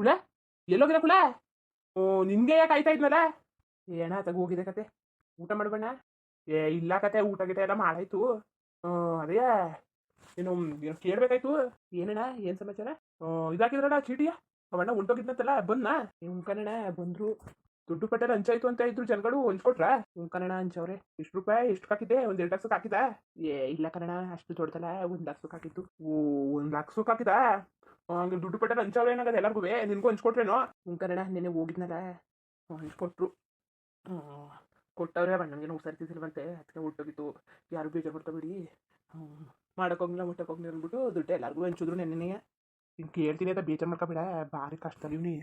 ಕುಳ ಎಲ್ಲೋಗಿರ ಕುಳ ಓ ನಿನ್ಗೆ ಯಾಕೆ ಆಯ್ತಾ ಇದ್ನಲ್ಲ? ಏನ ತಗ ಹೋಗಿದೆ ಕತೆ. ಊಟ ಮಾಡಬಣ್ಣ ಏ ಇಲ್ಲ ಕತೆ ಊಟ ಗೀಟ ಎಲ್ಲ ಮಾಡಾಯ್ತು. ಅದೇ ಏನು ಕೇಳ್ಬೇಕಾಯ್ತು. ಏನಣ್ಣ ಏನ್ ಸಮಾಚಾರ? ಹ್ಮ್, ಇದಾಕಿದ್ರಣ್ಣ ಚೀಟಿಯ ಅವಣ್ಣ ಉಂಟೋಗಿದ್ನಂತಲ್ಲ ಬಂದ ಉಣ್ಕಣ್ಣ ಬಂದ್ರು. ದುಡ್ಡು ಪಟ್ಟೆ ಹಂಚಾಯ್ತು ಅಂತ ಇದ್ರು ಜನಗಳು ಹಂಚ್ಕೊಟ್ರ ಕನ್ನಡ ಹಂಚವ್ರೆ ಎಷ್ಟು ರೂಪಾಯಿ ಎಷ್ಟು ಹಾಕಿದ್ದೆ ಒಂದ್ ಎರಡು ಲಕ್ಷಕ್ಕೆ ಹಾಕಿದ ಏ ಇಲ್ಲ ಕನ್ನಡ ಅಷ್ಟು ದೊಡ್ಡದಲ್ಲ ಒಂದ್ ಲಕ್ಷಕ್ಕೆ ಹಾಕಿದ್ದು ಓ ಒಂದ್ ಲಕ್ಷಕ್ಕೆ ಹಾಕಿದ ಹಂಗೆ ದುಡ್ಡು ಪಟ್ಟೆ ಹಂಚವ್ರೆ ಏನಾಗದ ಎಲ್ಲರಿಗೂ ನಿನ್ಗೂ ಹಂಚ್ಕೊಟ್ರೇನೋ? ಉಣ್ಕಣ್ಣ ನೆನೆ ಹೋಗಿದ್ನಲ್ಲ. ಹಂಚ್ಕೊಟ್ರು. ಕೊಟ್ಟವ್ರೆ ಕೊಟ್ಟವ್ರೆ ಬಣ್ಣಂಗೇನೋ ಹುಷಾರ್ತಿಸಿಲ್ವಂತೆ ಅದಕ್ಕೆ ಹೊಟ್ಟೋಗಿತ್ತು ಯಾರು ಬೇಜಾರು ಮಾಡ್ಕೊಬೇಡಿ. ಮಾಡಕ್ಕೋಗಿಲ್ಲ ಮುಟ್ಟಕ್ಕೋಗಿಲ್ಲ ಅಂದ್ಬಿಟ್ಟು ದುಡ್ಡು ಎಲ್ಲರಿಗೂ ಹಂಚಿದ್ರು ನೆನ್ನೆ ಹಿಂಗೆ ಕೇಳ್ತೀನಿ ಅಂತ ಬೇಜಾರು ಮಾಡ್ಕೊಬೇಡ ಭಾರಿ ಕಷ್ಟ ಇವ್ನಿ.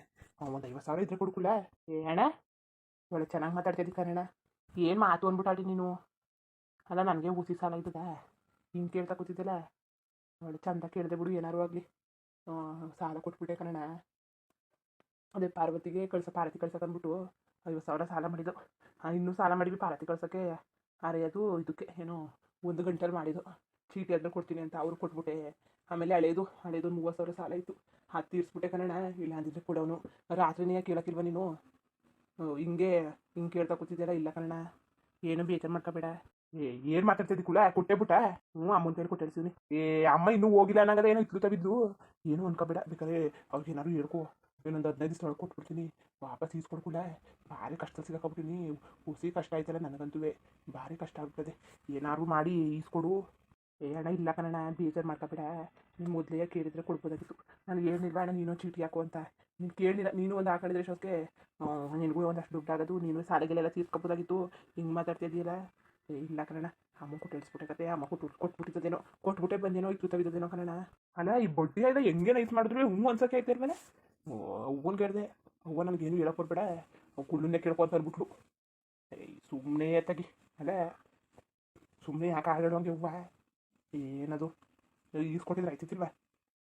ಒಂದು ಐವತ್ತು ಸಾವಿರ ಇದ್ರೆ ಕೊಡ್ಕುಲ್ಲ ಏ ಅಣ್ಣ ಒಳ್ಳೆ ಚೆನ್ನಾಗಿ ಮಾತಾಡ್ತಿದ್ದಿ ಕಣಣ್ಣ ಏನು ಮಾತು ಅಂದ್ಬಿಟ್ಟಾಡಿ ನೀನು? ಅಲ್ಲ ನನಗೆ ಉಸಿ ಸಾಲ ಇದ್ದದ. ಹಿಂಗೆ ಕೇಳ್ತಾ ಕೂತಿದ್ದಲ್ಲ. ಒಳ್ಳೆ ಚಂದ ಕೇಳಿದೆ ಬಿಡು ಏನಾರು ಆಗಲಿ. ಸಾಲ ಕೊಟ್ಬಿಟ್ಟೆ ಕಣಣ್ಣ ಅದೇ ಪಾರ್ವತಿಗೆ ಕಳ್ಸ, ಪಾರ್ವತಿ ಕಳ್ಸಕ್ಕೆ ಅಂದ್ಬಿಟ್ಟು ಐವತ್ತು ಸಾವಿರ ಸಾಲ ಮಾಡಿದ್ದು. ಇನ್ನೂ ಸಾಲ ಮಾಡಿದ್ವಿ ಪಾರ್ವತಿ ಕಳ್ಸೋಕ್ಕೆ. ಅರೆಯೋದು ಇದಕ್ಕೆ ಏನು ಒಂದು ಗಂಟೆಲಿ ಮಾಡಿದ್ದು. ಚೀಟಿ ಅದನ್ನ ಕೊಡ್ತೀನಿ ಅಂತ ಅವ್ರು ಕೊಟ್ಬಿಟ್ಟೆ. ಆಮೇಲೆ ಹಳೇದು ಹಳೇದು ಮೂವತ್ತು ಸಾವಿರ ಸಾಲ ಇತ್ತು. ಅದು ತೀರಿಸ್ಬಿಟ್ಟೆ ಕಣಣ್ಣ ಇಲ್ಲ ಅಂದಿದ್ರೆ ಕೊಡೋನು. ರಾತ್ರಿನೇ ಕೇಳಕ್ಕಿಲ್ವ ನೀನು? ಹಿಂಗೆ ಹಿಂಗೆ ಕೇಳ್ತಾ ಕೂತಿದ್ದೀರಾ ಇಲ್ಲ ಕಣಣ್ಣ ಏನು ಬೇಜಾರು ಮಾಡ್ಕೋಬೇಡ. ಏನು ಮಾತಾಡ್ತಿದ್ದಿ ಕುಲ? ಕೊಟ್ಟೆ ಬಿಟ್ಟ ಹ್ಞೂ ಅಮ್ಮನ ಕೈಲಿ ಕೊಟ್ಟಿರ್ತೀನಿ ಏ, ಅಮ್ಮ ಇನ್ನೂ ಹೋಗಿಲ್ಲ ಅನ್ನೋದ ಏನೋ ಇತ್ತು ಬಿದ್ದು ಏನು ಅನ್ಕೋಬೇಡ, ಬೇಕಾದ್ರೆ ಅವ್ರಿಗೆ ಏನಾದ್ರು ಹೇಳ್ಕೊ. ಇನ್ನೊಂದು ಹದಿನೈದು ದಿವಸ ಕೊಟ್ಬಿಡ್ತೀನಿ. ವಾಪಸ್ ಈಸ್ಕೊಡ್ಕುಲ್ಲ ಭಾರಿ ಕಷ್ಟ ಸಿಗಾಕೊಬಿಟ್ಟಿನಿ ಹುಸಿ ಕಷ್ಟ ಆಯ್ತಲ್ಲ ನನಗಂತೂ. ಭಾರಿ ಕಷ್ಟ ಆಗ್ಬಿಟ್ಟದೆ. ಏನಾದ್ರು ಮಾಡಿ ಈಸ್ಕೊಡು. ಏ, ಅಣ್ಣ, ಇಲ್ಲ ಕಣ ಬೇಜಾರು ಮಾಡ್ಕೋಬೇಡ. ನೀನು ಮೊದಲೇ ಕೇಳಿದ್ರೆ ಕೊಡ್ಬೋದಾಗಿತ್ತು. ನನಗೆ ಏನಿಲ್ಲ ಅಣ್ಣ, ನೀನು ಚೀಟಿ ಹಾಕು ಅಂತ. ನೀನು ಕೇಳಿಲ್ಲ ನೀನು ಒಂದು ಹಾಕೊಂಡಿದ್ರೆ ಅಷ್ಟೊತ್ತಿಗೆ ನಿನಗೂ ಒಂದಷ್ಟು ದುಡ್ಡು ಆಗೋದು ನೀನು ಸಾಲಗೆಲ್ಲ ತೀರ್ಸ್ಕೊಬೋದಾಗಿತ್ತು. ಹಿಂಗೆ ಮಾತಾಡ್ತಿದ್ದೀಯಲ್ಲ. ಇಲ್ಲ ಕಣಣ್ಣ ಅಮ್ಮ ಕೊಟ್ಟು ಇಳಿಸ್ಬಿಟ್ಟೆ ಕತೆ, ಅಮ್ಮ ಕೊಟ್ಟು ಕೊಟ್ಬಿಟ್ಟಿದ್ದೇನೋ ಕೊಟ್ಬಿಟ್ಟೆ ಬಂದೇನೋ ಈ ತೂತವಿದ್ದೇನೋ ಕಣಣ್ಣ ಅಲ್ಲ ಈ ಬಡ್ಡಿ ಆಯ್ದ ಹೆಂಗೆ ನೈಸ್ ಮಾಡಿದ್ರು? ಹ್ಞೂ ಅನ್ಸಕ್ಕೆ ಆಯ್ತು ಮೇಲೆ ಓ ಅವ್ವನ ಕೇಳಿದೆ. ಅವ್ವ ನನಗೇನು ಹೇಳಕ್ ಬರ್ಬೇಡ ಕುಳ್ಳನ್ನೇ ಕೇಳ್ಕೊತ ಅಂದ್ಬಿಟ್ರು. ಏಯ್ ಸುಮ್ಮನೆ ತಗಿ. ಅಲ್ಲ ಸುಮ್ಮನೆ ಯಾಕೆ ಆಡೋಂಗೆ ಹೂವ? ಏನದು? ಈಸ್ಕೊಟ್ಟಿದ್ರೆ ಆಯ್ತಿತ್ತಿಲ್ವಾ?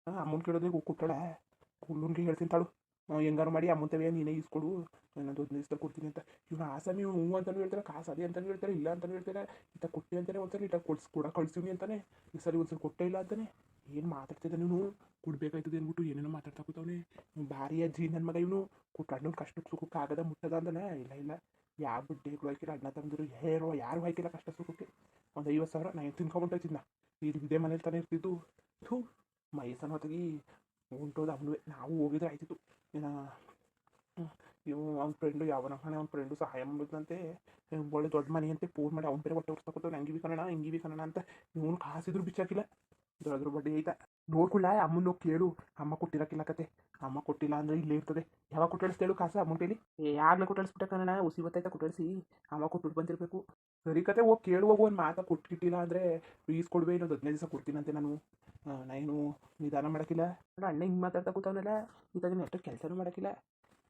ಹಾಂ ಅಮ್ಮನ ಕೇಳೋದೇ ಕೊಟ್ಟಳ. ಕುಳ್ಳನ್ಗೆ ಹೇಳ್ತೀನಿ ತಾಳು. ಹೆಂಗಾರು ಮಾಡಿ ಅಮ್ಮನ ತವೆ ನೀನೇ ಇಸ್ಕೊಡು ನಾನು ಹದಿನೈದು ದಿವಸದಲ್ಲಿ ಕೊಡ್ತೀನಿ ಅಂತ ಇವ್ರು ಆಸಾಮಿ ಹ್ಞೂ ಅಂತಲೂ ಹೇಳ್ತಾರೆ ಕಾಸು ಅದೇ ಅಂತಲೂ ಹೇಳ್ತಾರೆ ಇಲ್ಲ ಅಂತಲೂ ಹೇಳ್ತಾರೆ ಇಟ್ಟ ಕೊಟ್ಟೆ ಅಂತಾನೆ ಒಂದ್ಸಲ ಇಟ್ಟ ಕೊಡ್ಸ್ ಕೂಡ ಕಳ್ಸೀನಿ ಅಂತಾನೆ ಈ ಸರಿ ಒಂದ್ಸಲ ಕೊಟ್ಟೇ ಇಲ್ಲ ಅಂತಾನೆ ಏನು ಮಾತಾಡ್ತಿದ್ದ ನೀನು ಕೊಡ್ಬೇಕಾಯ್ತದೆ ಅಂದ್ಬಿಟ್ಟು ಏನೇನೋ ಮಾತಾಡ್ತಾ ಕೂತವನೆ ಭಾರಿ ಅಜ್ಜಿ ನನ್ನ ಮಗ ಇವನು ಅಣ್ಣನ ಕಷ್ಟಕ್ಕೆ ಸುಖಕ್ಕೆ ಆಗದ ಮುಟ್ಟದ ಅಂದನೆ ಇಲ್ಲ ಇಲ್ಲ ಯಾವ ಬಡ್ಡಿಗಳು ಹಾಕಿಲ್ಲ ಅಣ್ಣ ತಂದಿರು ಹೇರೋ ಯಾರು ಹಾಕಿಲ್ಲ ಕಷ್ಟ ಸುಖಕ್ಕೆ ಒಂದು ಐವತ್ತು ಸಾವಿರ ನಾನು ತಿನ್ಕೊಂಬಿಟ್ಟಿದ್ನ ಇದು ಇದೇ ಮನೇಲಿ ತಾನೇ ಇರ್ತಿದ್ದು ಥೂ ಮೈಸನ್ ಹೊತ್ತಿಗೆ ಉಂಟೋದು ಅವನು ನಾವು ಹೋಗಿದ್ರೆ ಆಯ್ತಿತ್ತು ಇವು ಅವ್ನ ಫ್ರೆಂಡು ಯಾವನ ಹಣ ಅವ್ನ ಫ್ರೆಂಡು ಸಹಾಯ ಮಾಡಿದಂತೆ ಒಳ್ಳೆ ದೊಡ್ಡ ಮನೆ ಅಂತ ಫೋನ್ ಮಾಡಿ ಅವ್ನ ಬೇರೆ ಹೊಟ್ಟೆ ಹೊಡ್ಸ್ಕೊತಾನೆ ಹಂಗೆ ಬಿ ಕನ್ನಡ ಹಿಂಗೆ ಬಿ ಕನ್ನಡ ಅಂತ ಇವನು ಕಾಸಿದ್ರು ಬಿಚ್ಚಾಕಿಲ್ಲ ದೊಡ್ಡದ್ರ ಬಡ್ಡಿ ಐತ. ನೋಡ್ಕೊಳ್ಳ, ಅಮ್ಮನ ಹೋಗಿ ಕೇಳು. ಅಮ್ಮ ಕೊಟ್ಟಿರಕ್ಕಿಲ್ಲ ಕತೆ. ಅಮ್ಮ ಕೊಟ್ಟಿಲ್ಲ ಅಂದ್ರೆ ಇಲ್ಲಿ ಇರ್ತದೆ. ಯಾವಾಗ ಕೊಟ್ಟಳಿಸ್ತೇಳು ಕಾಸು ಅಮ್ಮನ ಕೈಲಿ ಏ, ಆಗ್ಲೇ ಕೊಟ್ಟಿಳಿಸ್ಬಿಟ್ಟೆ ಕನ್ನಡ ಉಸಿ ಬತ್ತೈತ ಕೊಟ್ಟಳಿಸಿ. ಅಮ್ಮ ಕೊಟ್ಟು ಬಂದಿರಬೇಕು. ಸರಿ ಕತೆ ಹೋಗಿ ಕೇಳುವಾಗ ಒಂದು ಮಾತಾ ಕೊಟ್ಟಿಟ್ಟಿಲ್ಲ ಅಂದರೆ ಈಸ್ಕೊಡ್ಬೇ ಇನ್ನೊಂದು ಹದಿನೈದು ದಿವಸ ಕೊಡ್ತೀನಂತೆ ನಾನು. ಆ, ನಾನೇನು ನಿಧಾನ ಮಾಡೋಕ್ಕಿಲ್ಲ. ಅಣ್ಣ ಹಿಂಗೆ ಮಾತಾಡ್ತಾ ಕೂತವನಲ್ಲ ಇದನ್ನು ಎಷ್ಟು ಕೆಲಸನೂ ಮಾಡೋಕ್ಕಿಲ್ಲ.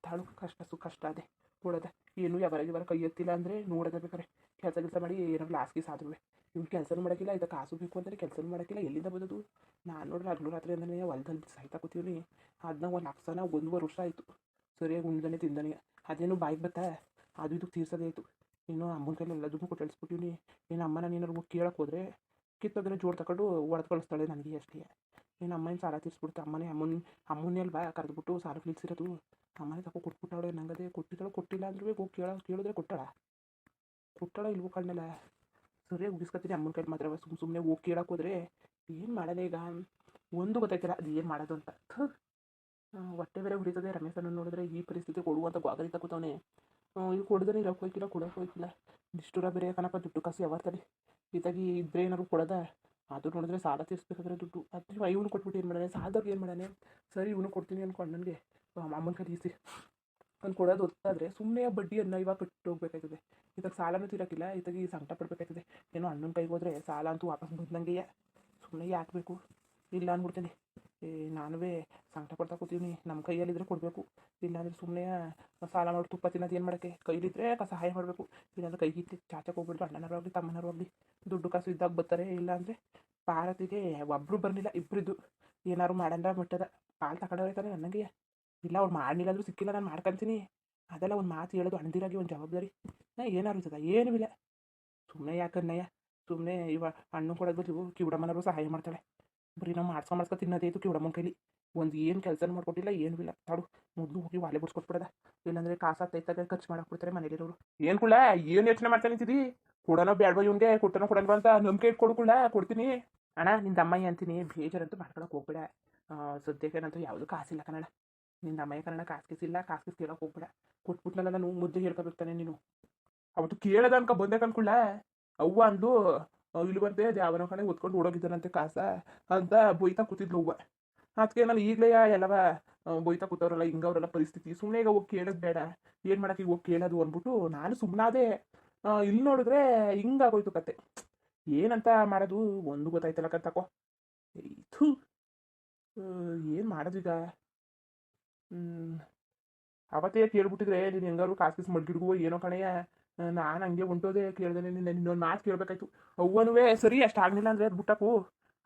ತಾಳು ಕಷ್ಟ ಸು ಕಷ್ಟ ಅದೇ ಕೊಡೋದ. ಏನು ಯಾವಾಗ ಯಾವಾಗ ಕೈ ಎತ್ತಿಲ್ಲ ಅಂದರೆ ನೋಡೋದ ಬೇಕಾರೆ ಕೆಲಸ ಕೆಲಸ ಮಾಡಿ ಏನಾದ್ರು ಲಾಸ್ ಗೀಸ್ ಆದ್ರೂ ಇವ್ನು ಕೆಲಸನೂ ಮಾಡೋಕ್ಕಿಲ್ಲ ಇದು ಕಾಸು ಬೇಕು ಅಂದರೆ ಕೆಲಸನೂ ಮಾಡೋಕ್ಕಿಲ್ಲ. ಎಲ್ಲಿಂದ ಬಂದದು ನಾನು ನೋಡ್ರಿ ಹಗಲು ರಾತ್ರಿ ಅಂದ್ರೆ ಹೊಲ್ದಲ್ಲಿ ಸಾಯ್ತಾ ಕೂತೀವಿ ಅದನ್ನ ಒಂದು ಲಕ್ಷನ ಒಂದೂವರೆ ವರ್ಷ ಆಯಿತು. ಸರಿಯಾಗಿ ಉಣ್ದಾನೆ ತಿಂದಾನೆ. ಅದೇನು ಬಾಯಿಗೆ ಬತ್ತಾ? ಅದು ಇದು ತೀರ್ಸೋದೇ ಆಯಿತು. ಇನ್ನು ಅಮ್ಮನ ಕೈಲಿ ಎಲ್ಲದಕ್ಕೂ ಕೊಟ್ಟು ಕಳಿಸ್ಬಿಟ್ಟಿವ್ನಿ ಇನ್ನು ಅಮ್ಮನ ಹೋಗಿ ಕೇಳಕ್ಕೆ ಹೋದ್ರೆ ಕಿತ್ತೋಗಿನ ಜೋರು ತಗೊಂಡು ಹೊಡೆದು ಕಳಿಸ್ತಾಳೆ ನನಗೆ ಅಷ್ಟೇ. ಇನ್ನು ಅಮ್ಮನ ಸಾಲ ತೀರಿಸ್ಬಿಡ್ತು. ಅಮ್ಮನೇ ಅಮ್ಮನ ಅಮ್ಮನೇ ಅಲ್ವಾ ಕರೆದ್ಬಿಟ್ಟು ಸಾಲ ನಿಲ್ಸಿರೋದು. ಅಮ್ಮನೇ ತಗೋ ಕೊಟ್ಬಿಟ್ಟಾಳೆ. ನಂಗದೆ ಕೊಟ್ಟಿದ್ದಾಳೆ ಕೊಟ್ಟಿಲ್ಲ ಅಂದ್ರೂ ಹೋಗಿ ಕೇಳ, ಕೇಳಿದ್ರೆ ಕೊಟ್ಟಾಳ? ಕೊಟ್ಟಾಳ ಇಲ್ವೋ ಕಣ್ಣಲ್ಲ ಸರಿಯಾಗಿ ಉಗಿಸ್ಕೊತೀನಿ ಅಮ್ಮನ ಕೈ ಮಾತ್ರ. ಸುಮ್ಮ ಸುಮ್ಮನೆ ಹೋಗಿ ಕೇಳಕ್ಕೆ ಹೋದ್ರೆ ಏನು ಮಾಡೋದೇ ಈಗ? ಒಂದು ಗೊತ್ತಾಯ್ತಿಲ್ಲ ಅದು ಏನು ಮಾಡೋದು ಅಂತ. ಹೊಟ್ಟೆ ಬೇರೆ ಉರಿತದೆ ರಮೇಶನ ನೋಡಿದ್ರೆ ಈ ಪರಿಸ್ಥಿತಿ ಕೊಡುವಂತ ಗ್ವಾಗರಿ ತಗೋತಾನೆ ಇದು ಕೊಡ್ದೇ ಇರೋಕೆ ಹೋಯ್ಕಿಲ್ಲ ಕೊಡೋಕೆ ಹೋಯ್ಕಿಲ್ಲ ಇಷ್ಟು ಬೇರೆ ಕನಪ ದುಡ್ಡು ಕಾಸು ಯಾವತ್ತಲ್ಲಿ? ಇದಾಗಿ ಇದ್ರೆ ಏನಾದ್ರು ಕೊಡೋದ? ಅದು ನೋಡಿದ್ರೆ ಸಾಲ ತೀರಿಸ್ಬೇಕಾದ್ರೆ ದುಡ್ಡು. ಅದು ಇವನು ಕೊಟ್ಬಿಟ್ಟು ಏನು ಮಾಡಾನೆ ಸಾಲದವ್ರಿಗೆ ಏನು ಮಾಡಾನೆ ಸರಿ, ಇವನು ಕೊಡ್ತೀನಿ ಅನ್ಕೊಂಡು ನನಗೆ. ಅಮ್ಮನ ಕೈ ಅವ್ನು ಕೊಡೋದು ಗೊತ್ತಾದರೆ ಸುಮ್ಮನೆ ಬಡ್ಡಿಯನ್ನು ಇವಾಗ ಕಟ್ಟಿ ಹೋಗ್ಬೇಕಾಯ್ತದೆ. ಇದಾಗ ಸಾಲನೂ ತೀರಕ್ಕಿಲ್ಲ ಇದಾಗಿ ಸಂಕಟ ಪಡ್ಬೇಕಾಯ್ತದೆ. ಏನೋ ಅಣ್ಣನ ಕೈಗೆ ಹೋದ್ರೆ ಸಾಲ ಅಂತೂ ವಾಪಸ್ ಬಂದಂಗೆಯೇ. ಸುಮ್ಮನೆ ಯಾಕೆ ಬೇಕು? ಇಲ್ಲ ಅಂದ್ಬಿಡ್ತೀನಿ ನಾನುವೇ ಸಂಕಟ ಪಡ್ತಾ ಕೂತೀನಿ ನಮ್ಮ ಕೈಯಲ್ಲಿದ್ದರೆ ಕೊಡಬೇಕು. ಇಲ್ಲಾಂದ್ರೆ ಸುಮ್ಮನೆ ಸಾಲ ಮಾಡಿ ತುಪ್ಪ ತಿನ್ನೋದು ಏನು ಮಾಡೋಕ್ಕೆ? ಕೈಲಿದ್ರೆ ಕ ಸಹಾಯ ಮಾಡಬೇಕು. ಇಲ್ಲಾಂದ್ರೆ ಕೈಗಿತ್ತು ಚಾಚಕ್ಕೆ ಹೋಗ್ಬಿಡ್ದು ಅಣ್ಣನವ್ರು ಆಗಲಿ ತಮ್ಮನವ್ರು ಆಗಲಿ ದುಡ್ಡು ಕಾಸು ಇದ್ದಾಗ ಬರ್ತಾರೆ. ಇಲ್ಲಾಂದರೆ ಭಾರತಿಗೆ ಒಬ್ಬರು ಬರಲಿಲ್ಲ ಇಬ್ಬರಿದ್ದು ಏನಾದ್ರು ಮಾಡಂದ ಬಿಟ್ಟದ. ತಗೊಂಡವ್ರೆ ತಾನೆ ನನಗೆ ಇಲ್ಲ ಅವ್ರು ಮಾಡಲಿಲ್ಲ ಅಂದ್ರೂ ಸಿಕ್ಕಿಲ್ಲ, ನಾನು ಮಾಡ್ಕೊಂತೀನಿ. ಅದೆಲ್ಲ ಒಂದು ಮಾತು ಹೇಳೋದು ಅಣ್ಣದಿರಾಗಿ, ಒಂದು ಜವಾಬ್ದಾರಿ. ನಾ ಏನಾರು ಇರ್ತದ? ಏನೂ ಇಲ್ಲ. ಸುಮ್ಮನೆ ಯಾಕನ್ನಯ್ಯ? ಸುಮ್ಮನೆ ಇವ ಹಣ್ಣು ಕೊಡೋದು ಬದಲು ಕಿವುಡಮ್ಮನವರು ಸಹಾಯ ಮಾಡ್ತಾಳೆ. ಬರೀ ನಾವು ಮಾಡ್ಸ್ಕೊ ಮಾಡ್ಸ್ಕೊ ತಿನ್ನೋದೇ ಇದು ಕಿವಡಮ್ಮನ ಕೈಲಿ. ಒಂದು ಏನು ಕೆಲಸ ಮಾಡ್ಕೊಟ್ಟಿಲ್ಲ, ಏನೂ ಇಲ್ಲ. ತಾಡು, ಮೊದಲು ಹೋಗಿ ವಾಲೆ ಬಿಡ್ಸ್ಕೊಟ್ಬಿಡದ ಇಲ್ಲಾಂದ್ರೆ ಕಾಸು ಹತ್ತೈತಾಗ ಖರ್ಚು ಮಾಡಾಕ್ಬಿಡ್ತಾರೆ ಮನೇಲಿರೋರು. ಏನು ಕುಳ್ಳ, ಏನು ಯೋಚನೆ ಮಾಡ್ತಾ ನಿಂತಿದ್ದಿ ಕೊಡೋಣ ಬೇಡವ ಇವ್ನಿಗೆ ಕೊಟ್ಟನೋ ಕೊಡಲ್ವ ಅಂತ ನಂಬಿಕೆ ಇಟ್ಕೊಡು ಕುಳ್ಳ, ಕೊಡ್ತೀನಿ. ಅಣ್ಣ, ನಿಂದ ಅಮ್ಮಯ್ಯ ಅಂತೀನಿ. ಬೇಜಾರಂತೂ ಮಾಡ್ಕೊಳಕ್ಕೆ ಹೋಗ್ಬೇಡ. ಸದ್ಯಕ್ಕೆ ನಂತೂ ಯಾವುದು ಕಾಸಿಲ್ಲ ಕನ್ನಡ ನಿಂದ ಅಮ್ಮಯ್ಯ ಕನ್ನಡ ಕಾಸು ಕಿಸಿಲ್ಲ ಕಾಸು ಕಿಸ್ ಕೇಳೋಕೆ ಹೋಗ್ಬೇಡ. ಕೊಟ್ಬಿಟ್ನಲ್ಲ ನಾನು ಮುದ್ದೆ ಹೇಳ್ಕೊಬೇಕಾನೆ ನೀನು. ಅವತ್ತು ಕೇಳದ ಅನ್ಕ ಬಂದೆ ಕನ್ಕೊಳ್ಳ ಅವ್ವ ಅಂದು ಇಲ್ಲಿ ಬಂದೆ ಯಾವನ ಕಣೆ ಹೊತ್ಕೊಂಡು ಓಡೋಗಿದ್ದಾನಂತೆ ಕಾಸ. ಅಂತ ಬೊಯ್ತಾ ಕೂತಿದ್ಲು ಹೂವ ಅದಕ್ಕೆ ನಾನು ಈಗಲೇ ಎಲ್ಲವ ಬೊಯ್ತಾ ಕೂತವ್ರಲ್ಲ, ಹಿಂಗವ್ರಲ್ಲ ಪರಿಸ್ಥಿತಿ. ಸುಮ್ಮನೆ ಈಗ ಹೋಗಿ ಕೇಳೋದು ಬೇಡ. ಏನು ಮಾಡೋಕೆ ಈಗ ಹೋಗಿ ಕೇಳೋದು ಅಂದ್ಬಿಟ್ಟು ನಾನು ಸುಮ್ಮನಾದೆ ಇಲ್ಲಿ ನೋಡಿದ್ರೆ ಹಿಂಗಾಗೋಯ್ತು ಕತೆ. ಏನಂತ ಮಾಡೋದು? ಒಂದು ಗೊತ್ತಾಯ್ತಲ್ಲ ಕತ್ತಕೋ ಇದು ಏನು ಮಾಡೋದು ಈಗ? ಹ್ಞೂ ಅವತ್ತೇ ಕೇಳ್ಬಿಟ್ಟಿದ್ರೆ ನೀನು ಹೆಂಗಾರು ಕಾಸು ಕೀಸ್ ಮಡ್ಗಿಡ್ಗು, ಏನೋ ಕಣಯ್ಯ ನಾನು ಹಂಗೆ ಹೊಂಟೋದೆ ಕೇಳ್ದೆ ನಿನ್ನ ಇನ್ನೊಂದು ಮಾತು ಕೇಳಬೇಕಾಯ್ತು. ಅವ್ವನುವೇ ಸರಿ, ಅಷ್ಟು ಆಗಲಿಲ್ಲ ಅಂದರೆ ಅದು ಬಿಟ್ಟಕು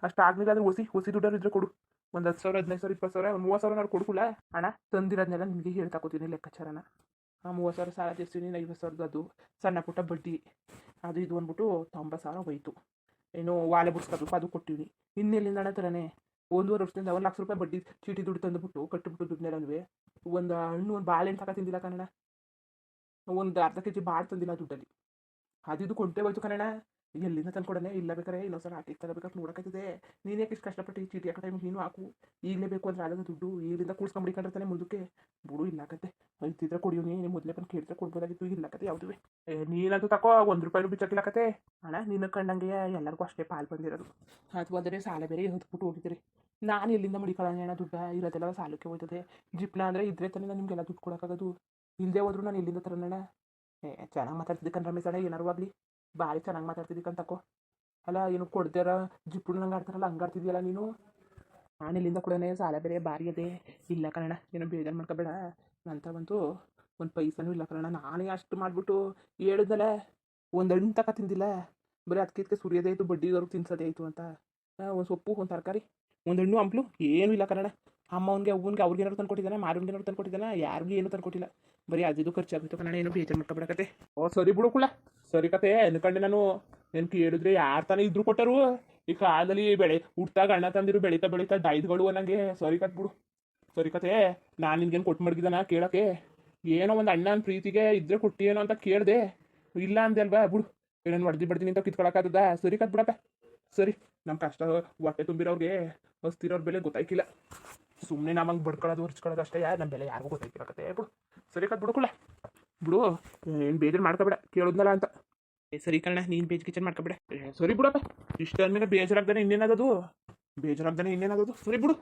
ಅಷ್ಟು ಆಗಲಿಲ್ಲ ಅಂದ್ರೆ ಹೊಸಿ ಹೊಸಿ ದುಡ್ಡಾರು ಇದ್ರೆ ಕೊಡು. ಒಂದು ಹತ್ತು ಸಾವಿರ, ಹದಿನೈದು ಸಾವಿರ, ಇಪ್ಪತ್ತು ಸಾವಿರ, ಒಂದು ಮೂವತ್ತು ಸಾವಿರ ನಾನು ಕೊಡ್ಕುಲ್ಲ ಹಣ ತಂದಿರೋದನ್ನೆಲ್ಲ ನಿಮಗೆ ಹೇಳ್ತಾ ಕೂತೀನಿ ಲೆಕ್ಕಾಚಾರನ. ಆ ಮೂವತ್ತು ಸಾವಿರ ಸಾಲ ತೀರ್ಸ್ತೀನಿ ಐವತ್ತು ಸಾವಿರದ ಅದು. ಸಣ್ಣ ಪುಟ್ಟ ಬಡ್ಡಿ. ಅದು ಇದು ಅಂದ್ಬಿಟ್ಟು ತೊಂಬತ್ತು ಸಾವಿರ ಹೋಯ್ತು. ಏನು ವಾಲೆ ಬಿಡ್ಸ್ಕೊಬೇಕು ಅದು ಕೊಟ್ಟಿವಿ ಇನ್ನೆಲ್ಲಿಂದ ಹಣ ತರನೇ? ಒಂದೂವರೆ ವರ್ಷದಿಂದ ಒಂದು ಲಕ್ಷ ರೂಪಾಯಿ ಬಡ್ಡಿ ಚೀಟಿ ದುಡ್ಡು ತಂದುಬಿಟ್ಟು ಕಟ್ಟಿಬಿಟ್ಟು ದುಡ್ಡನ್ನೆಲ್ಲನೂ ಒಂದು ಹಣ್ಣು, ಒಂದು ಬಾಳೆಹಣ್ಣು ತಗೋ ತಿಂದಿಲ್ಲ ಕನ್ನಡ ಒಂದು ಅರ್ಧ ಕೆ ಜಿ ಭಾಳ ತಂದಿಲ್ಲ ದುಡ್ಡಲ್ಲಿ. ಅದಿದು ಕೊಂಟೆ ಹೋಯ್ತು ಕನ್ನಡ ಎಲ್ಲಿಂದ ತಂದ್ಕೊಡನೆ? ಇಲ್ಲ ಬೇಕಾರೆ, ಇಲ್ಲ ಸರ್ ಹಾಕಿ ತರಬೇಕಾದ್ರೆ ನೋಡೋಕ್ಕಾಯ್ತದೆ. ನೀನು ಯಾಕೆ ಇಷ್ಟು ಕಷ್ಟಪಟ್ಟು ಈ ಚೀಟಿ ಹಾಕೋ ಟೈಮಿಗೆ ನೀನು ಹಾಕು. ಈಗಲೇ ಬೇಕು ಅಂದ್ರೆ ಆಗದ ದುಡ್ಡು. ಈಗಲಿಂದ ಕೂಡ್ಸ್ಕೊಂಬಿಡಿಕೊಂಡಿರ್ತಾನೆ ಮುಂದಕ್ಕೆ. ಬಿಡು, ಇಲ್ಲ ಕತೆ. ಇದ್ದಿದ್ರೆ ಕೊಡಿಯೋ ನೀನು ಮೊದಲೇ ಬಂದು ಕೇಳಿದ್ರೆ ಕೊಡ್ಬೋದಾಗಿತ್ತು. ಇಲ್ಲ ಕತೆ ಯಾವುದುವೆ ನೀನಂತೂ ತಕೋ, ಒಂದು ರೂಪಾಯಿ ಬಿಚ್ಚಾಕಿಲ್ಲಾಕತ್ತೆ ಕತೆ. ಅಣ್ಣ, ನಿನ್ನ ಕಂಡಂಗೆ ಎಲ್ಲರಿಗೂ ಅಷ್ಟೇ ಪಾಲು ಬಂದಿರೋದು. ಅದು ಅಂದರೆ ಸಾಲ ಬೇರೆ ಹೊತ್ಬಿಟ್ಟು ಹೋಗಿದ್ದೀರಿ ನಾನು ಎಲ್ಲಿಂದ ಮಡಿಕೊಳ್ಳೋಣ ದುಡ್ಡ? ಇರೋದೆಲ್ಲ ಸಾಲಕ್ಕೆ ಹೋಯ್ತದೆ. ಜಿಪ್ನ ಅಂದರೆ ಇದ್ರೆ ತಾನೇ ನಿಮಗೆಲ್ಲ ದುಡ್ಡು ಕೊಡೋಕ್ಕಾಗೋದು. ಇಲ್ಲದೆ ಹೋದ್ರು ನಾನು ಇಲ್ಲಿಂದ ತರೋಣ ಏ, ಚೆನ್ನಾಗಿ ಮಾತಾಡ್ತಿದ್ದೆ ಕಣ್ ರಮೇಶ್ ಅಣ್ಣ, ಏನಾರು ಆಗಲಿ? ಭಾರಿ ಚೆನ್ನಾಗಿ ಮಾತಾಡ್ತಿದ್ದಿ ತಕೋ. ಅಲ್ಲ, ಏನು ಕೊಡ್ತಾರ? ಜಿಪ್ಪುಣ ನಂಗೆ ಆಡ್ತಾರಲ್ಲ, ಹಂಗೆ ಆಡ್ತಿದ್ಯಲ್ಲ ನೀನು? ನಾನು ಇಲ್ಲಿಂದ ಕೊಡೋಣ ಸಾಲ ಬೇರೆ ಭಾರಿ ಅದೇ. ಇಲ್ಲ ಕಣ ಏನೋ ಬೇಜಾರು ಮಾಡ್ಕೋಬೇಡ. ನಂತರ ಬಂತು, ಒಂದು ಪೈಸನೂ ಇಲ್ಲ ಕಣ ನಾನೇ ಅಷ್ಟು ಮಾಡಿಬಿಟ್ಟು ಹೇಳಿದ್ನಲ್ಲ ಒಂದು ಹಣ್ಣು ತಕ ತಿಂದಿಲ್ಲ. ಬರೀ ಅದಕ್ಕೆ ಇದಕ್ಕೆ ಸುರಿಯೋದೇ ಆಯಿತು ಬಡ್ಡಿಗವ್ರಿಗೆ ತಿನ್ಸೋದೇ ಆಯಿತು ಅಂತ. ಒಂದು ಸೊಪ್ಪು, ಒಂದು ತರಕಾರಿ, ಒಂದು ಹಣ್ಣು, ಹಂಪ್ಲು, ಏನೂ ಇಲ್ಲ ಕನ್ನಡ ಅಮ್ಮವ್ನಿಗೆ, ಅವ್ವನಿಗೆ, ಅವ್ರಿಗೆ ಏನಾರು ತಂದ್ಕೊಟ್ಟಿದ್ದಾನೆ ಮಾರವ್ನಿಗೆ ಏನಾರು ತಂದ್ಕೊಟ್ಟಿದ್ದಾನೆ ಯಾರಿಗೂ ಏನೂ ತಂದ್ಕೊಟ್ಟಿಲ್ಲ ಬರೀ ಅದು ಅದಿದು ಖರ್ಚಾಗುತ್ತೆ ಕನ್ನಡ ಏನು ಬೇಜಾರು ಮಾಡ್ಕೊಬಿಡಕತ್ತೆ. ಓ, ಸರಿ ಬಿಡು ಕುಳ್ಳ. ಸರಿ ಕತೆ ಅನ್ಕಂಡೆ ನಾನು ಏನು ಕೇಳಿದ್ರೆ ಯಾರು ತಾನೇ ಇದ್ರು ಕೊಟ್ಟರು? ಈ ಕಾಲದಲ್ಲಿ ಬೆಳೆ ಹುಟ್ಟಾಗ ಅಣ್ಣ ತಂದಿರು ಬೆಳೀತಾ ಬೆಳೀತಾ ಡೈದ್ಗಳು ನನಗೆ ಸರಿ ಕತ್ ಬಿಡು. ಸರಿ ಕತೆ ನಾನು ನಿನ್ಗೇನು ಕೊಟ್ಟು ಮಡಗಿದಾನ ಕೇಳಕ್ಕೆ? ಏನೋ ಒಂದು ಅಣ್ಣನ ಪ್ರೀತಿಗೆ ಇದ್ರೆ ಕೊಟ್ಟಿಯೇನೋ ಅಂತ ಕೇಳಿದೆ. ಇಲ್ಲ ಅಂದೆ ಅಲ್ವಾ? ಬಿಡು. ಏನೇನು ಮಡ್ದಿ ಬಿಡ್ತೀನಿ ಅಂತ ಕಿತ್ಕೊಳಕ್ಕಾಗದ ಸರಿ ಕತ್ ಬಿಡಪ್ಪ. ಸರಿ. ನಮ್ಮ ಕಷ್ಟ, ಹೊಟ್ಟೆ ತುಂಬಿರೋರಿಗೆ ಹೊಸ್ತಿರೋರ್ ಬೆಲೆ ಗೊತ್ತಾಯ್ಕಿಲ್ಲ. ಸುಮ್ಮನೆ ನಮಗೆ ಬಡ್ಕೊಳ್ಳೋದು ಹೊರ್ಚ್ಕೊಳ್ಳೋದು ಅಷ್ಟೇ. ಯಾರು ನಮ್ಮ ಬೆಲೆ ಯಾರಿಗೂ ಕತೆ ಬಿಡು. ಸರಿ ಕಟ್ ಬಿಡ್ಕೊಳ್ಳ ಬಿಡು, ಏನು ಬೇಜಾರು ಮಾಡ್ಕೋಬೇಡ. ಕೇಳೋದ್ನಲ್ಲ ಅಂತ. ಸರಿ ಕಣ, ನೀನು ಬೇಜ್ ಕಿಚನ್ ಮಾಡ್ಕೋಬೇಡ. ಸರಿ ಬಿಡಪ್ಪ ಇಷ್ಟ ಅಂದ್ಮೇಲೆ ಬೇಜಾರಾಗ್ದಾನೆ ಇನ್ನೇನಾಗೋದು? ಬೇಜಾರಾಗ್ದಾನೆ ಇನ್ನೇನಾಗೋದು? ಸರಿ ಬಿಡು.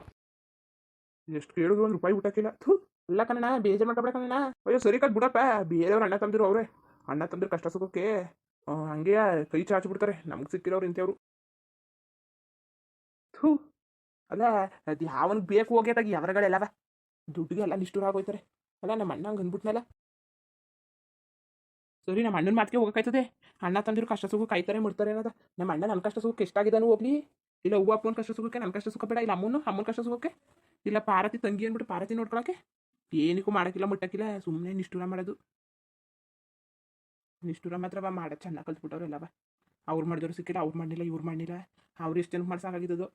ಎಷ್ಟು ಕೇಳಿದ್ರು ಒಂದು ರೂಪಾಯಿ ಊಟಕ್ಕಿಲ್ಲ. ಥೂ, ಇಲ್ಲ ಕಣ್ಣ ಬೇಜಾರು ಮಾಡ್ಕೋಬೇಡ ಕಣ್ಣ ಅಯ್ಯೋ, ಸರಿ ಕಟ್ ಬಿಡಪ್ಪ. ಬೇರೆಯವ್ರು ಅಣ್ಣ ತಂದಿರು ಅವ್ರೆ. ಅಣ್ಣ ತಂದಿರು ಕಷ್ಟ ಸುಖಕ್ಕೆ ಹಂಗೆ ಕೈ ಚಾಚ್ಬಿಡ್ತಾರೆ. ನಮ್ಗೆ ಸಿಕ್ಕಿರೋರು ಇಂಥವ್ರು. ಥೂ. ಅಲ್ಲ ಅದು ಯಾವನ್ ಬೇಕು ಹೋಗ್ಯದಾಗ ಯಾವರಗಳೆಲ್ಲವ ದುಡ್ಡಿಗೆ ಎಲ್ಲ ನಿಷ್ಠುರ ಆಗೋಯ್ತಾರೆ ಅಲ್ಲ ನಮ್ಮ ಅಣ್ಣ ಹಂಗೆ ಅಂದ್ಬಿಟ್ನಲ್ಲ? ಸರಿ ನಮ್ಮ ಅಣ್ಣನ ಮಾತಿಗೆ ಹೋಗಕ್ಕಾಯ್ತದೆ. ಅಣ್ಣ ತಂದಿರು ಕಷ್ಟ ಸುಖ ಕಾಯ್ತಾರೆ ಮುಡ್ತಾರೆ ಅನ್ನೋದ. ನಮ್ಮ ಅಣ್ಣ ನನ್ನ ಕಷ್ಟ ಸುಖಕ್ಕೆ ಆಗಿದಾನು ಹೋಗ್ಲಿ. ಇಲ್ಲ ಹೂವು ಅಪ್ಪನ ಕಷ್ಟ ಸುಖಕ್ಕೆ ನನ್ನ ಕಷ್ಟ ಸುಖ ಬೇಡ. ಇಲ್ಲ ಅಮ್ಮನ ಅಮ್ಮನ ಕಷ್ಟ ಸುಖಕ್ಕೆ. ಇಲ್ಲ ಪಾರತಿ ತಂಗಿ ಅಂದ್ಬಿಟ್ಟು ಪಾರತಿ ನೋಡ್ಕೊಳಕ್ಕೆ. ಏನಕ್ಕೂ ಮಾಡೋಕ್ಕಿಲ್ಲ, ಮುಟ್ಟಕ್ಕಿಲ್ಲ. ಸುಮ್ಮನೆ ನಿಷ್ಠೂರ ಮಾಡೋದು. ನಿಷ್ಠುರ ಮಾತ್ರ ಬಾ ಮಾಡೋದು ಚೆನ್ನಾಗಿ ಕಲ್ತ್ಬಿಟ್ಟವ್ರು ಎಲ್ಲವ. ಅವ್ರು ಮಾಡಿದವ್ರು ಸಿಕ್ಕಿಲ್ಲ, ಅವ್ರು ಮಾಡಿಲ್ಲ ಇವ್ರು ಮಾಡಿಲ್ಲ ಅವ್ರು ಎಷ್ಟು ಜನಕ್ಕೆ ಮಾಡ್ಸಾಗಿದ್ದು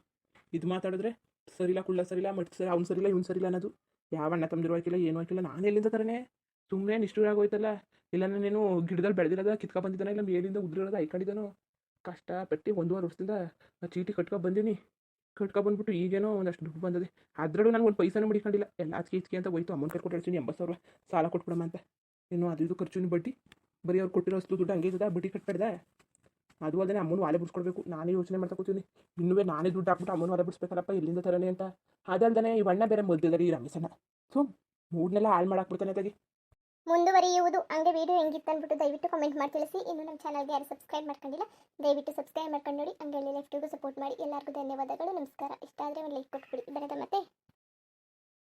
ಇದು ಮಾತಾಡಿದ್ರೆ ಸರಿಲ್ಲ ಕುಳ್ಳ ಸರಿಲ್ಲ ಮಟ್ ಸರಿ, ಅವ್ನು ಸರಿಲ್ಲ ಇವ್ನು ಸರಿಲ್ಲ ಅನ್ನೋದು. ಯಾವ ಅಣ್ಣ ತಮ್ಮದಿರು ಹಾಕಿಲ್ಲ ಏನು ಹಾಕಿಲ್ಲ ನಾನು ಎಲ್ಲಿಂದ ತರನೇ? ಸುಮ್ಮನೆ ನಿಷ್ಠುರ ಆಗೋಯ್ತಲ್ಲ ಇಲ್ಲ ನಾನೇನು ಗಿಡದಲ್ಲಿ ಬೆಳೆದಿರೋದ, ಕಿತ್ಕೊ ಬಂದಿದ್ದಾನೆ, ಇಲ್ಲ ಮೇಲಿಂದ ಉದ್ರಿರೋದ ಕಷ್ಟ ಪಟ್ಟಿ ಒಂದೂವರೆ ವರ್ಷದಿಂದ ಚೀಟಿ ಕಟ್ಕೊ ಬಂದೀನಿ. ಕಟ್ಕೊ ಬಂದ್ಬಿಟ್ಟು ಈಗೇನೋ ಒಂದಷ್ಟು ದುಡ್ಡು ಬಂದದೆ. ಅದರಲ್ಲೂ ನಾನು ಒಂದು ಪೈಸಾನು ಮಡಿಕೊಂಡಿಲ್ಲ ಎಲ್ಲ ಅಚ್ಕಿ ಇಚ್ಕಿ ಅಂತ ಹೋಯ್ತು. ಅಮೌಂಟ್ ಕಟ್ಕೊಟ್ಟು ಹೇಳ್ತೀನಿ ಎಂಬತ್ತು ಸಾವಿರ ಸಾಲ ಕೊಟ್ಬಿಡಮ್ಮ ಅಂತ. ಇನ್ನು ಅದು ಇದು ಖರ್ಚು ಬಡ್ಡಿ. ಬರೀ ಅವ್ರು ಕೊಟ್ಟಿರೋ ಅಷ್ಟು ದುಡ್ಡು ಹಂಗೆ ಇದ್ದದ, ಬಡ್ಡಿ ಕಟ್ಬಿಡ್ದೆ? ಅದು ಅಲ್ಲದೆ ಅಮ್ಮನ ವಾಲೆ ಬಿಡಿಸ್ಕೊಡ್ಬೇಕು. ನಾನೇ ಯೋಚನೆ ಮಾಡ್ತಾ ಕೂತೀನಿ ಇನ್ನೂ ನಾನೇ ದುಡ್ಡು ಹಾಕ್ಬಿಟ್ಟು ಅಮ್ಮನ ವಾಲೆ ಬಿಡಿಸ್ಬೇಕಲ್ಲಪ್ಪ, ಎಲ್ಲಿಂದ ತರನೇ ಅಂತ. ಅದಲ್ದೇ ಈ ಅಣ್ಣ ಬೇರೆ ಮಧ್ಯದಲ್ಲಿ ಈ ರಮೇಶಣ್ಣ. ಸೊ ಮೂಡ್ನೆಲ್ಲ ಹಾಳು ಮಾಡಾಕ್ಬಿಡ್ತಾನೆ ತೆಗಿ. ಮುಂದುವರಿಯುವುದು. ಹಂಗೆ ವಿಡಿಯೋ ಹೆಂಗಿತ್ತು ಅಂದ್ಬಿಟ್ಟು ದಯವಿಟ್ಟು ಕಮೆಂಟ್ ಮಾಡಿ ತಿಳಿಸಿ. ಇನ್ನು ನಮ್ಮ ಚಾನಲ್ಗೆ ಯಾರು ಸಬ್ಸ್ಕ್ರೈಬ್ ಮಾಡ್ಕೊಂಡಿಲ್ಲ, ದಯವಿಟ್ಟು ಸಬ್ಸ್ಕ್ರೈಬ್ ಮಾಡ್ಕೊಂಡು ನೋಡಿ. ಹಂಗೆ ಲೈಫ್ಟಿಗೂ ಸಪೋರ್ಟ್ ಮಾಡಿ. ಎಲ್ಲರಿಗೂ ಧನ್ಯವಾದಗಳು. ನಮಸ್ಕಾರ. ಇಷ್ಟ ಆದರೆ ಒಂದು ಲೈಕ್ ಕೊಟ್ಬಿಡಿ. ಬರೋದ ಮತ್ತೆ.